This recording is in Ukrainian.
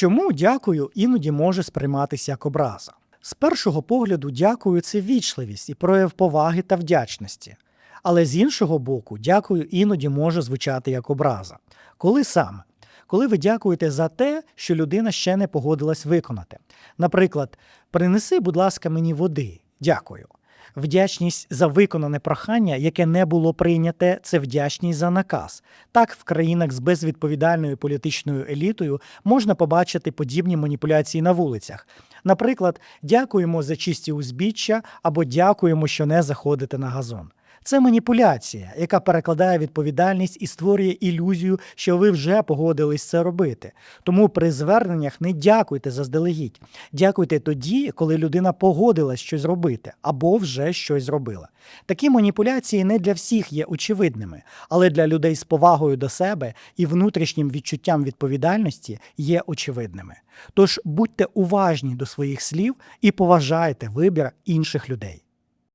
Чому дякую іноді може сприйматися як образа? З першого погляду, дякую це вічливість і прояв поваги та вдячності. Але з іншого боку, дякую іноді може звучати як образа. Коли саме? Коли ви дякуєте за те, що людина ще не погодилась виконати. Наприклад, принеси, будь ласка, мені води. Дякую. Вдячність за виконане прохання, яке не було прийняте, це вдячність за наказ. Так, в країнах з безвідповідальною політичною елітою можна побачити подібні маніпуляції на вулицях. Наприклад, дякуємо за чисті узбіччя або дякуємо, що не заходите на газон. Це маніпуляція, яка перекладає відповідальність і створює ілюзію, що ви вже погодились це робити. Тому при зверненнях не дякуйте заздалегідь. Дякуйте тоді, коли людина погодилась щось робити або вже щось зробила. Такі маніпуляції не для всіх є очевидними, але для людей з повагою до себе і внутрішнім відчуттям відповідальності є очевидними. Тож будьте уважні до своїх слів і поважайте вибір інших людей.